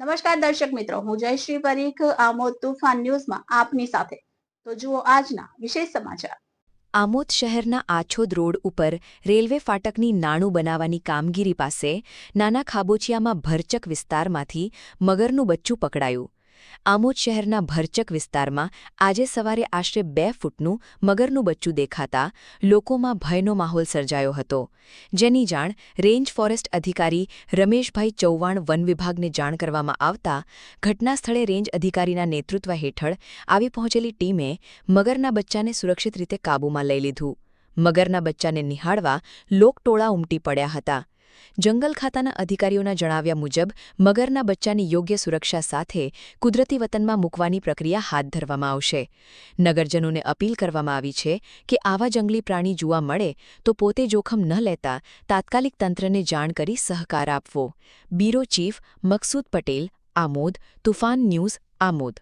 નમસ્કાર દર્શક મિત્રો, હું જયશ્રી પરીખ, આમોદ તુફાન ન્યૂઝમાં આપની સાથે. તો જુઓ આજના વિશેષ સમાચાર. આમોદ શહેરના આછોદ રોડ ઉપર રેલવે ફાટકની નાણું બનાવવાની કામગીરી પાસે નાના ખાબોચિયામાં ભરચક વિસ્તારમાંથી મગરનું બચ્ચું પકડાયું. આમોદ શહેરના ભરચક વિસ્તારમાં આજે સવારે આશરે બે ફૂટનું મગરનું બચ્ચું દેખાતા લોકોમાં ભયનો માહોલ સર્જાયો હતો. જેની જાણ રેન્જ ફોરેસ્ટ અધિકારી રમેશભાઈ ચૌહાણ વન વિભાગને જાણ કરવામાં આવતા ઘટનાસ્થળે રેન્જ અધિકારીના નેતૃત્વ હેઠળ આવી પહોંચેલી ટીમે મગરના બચ્ચાને સુરક્ષિત રીતે કાબૂમાં લઈ લીધું. મગરના બચ્ચાને નિહાળવા લોકટોળા ઉમટી પડ્યા હતા. જંગલ ખાતાના અધિકારીઓના જણાવ્યા મુજબ, મગરના બચ્ચાની યોગ્ય સુરક્ષા સાથે કુદરતી વતનમાં મૂકવાની પ્રક્રિયા હાથ ધરવામાં આવશે. નગરજનોને અપીલ કરવામાં આવી છે કે આવા જંગલી પ્રાણી જોવા મળે તો પોતે જોખમ ન લેતા તાત્કાલિક તંત્રને જાણ કરી સહકાર આપવો. Bureau chief Maqsood Patel, Amod, Toofan news, Amod.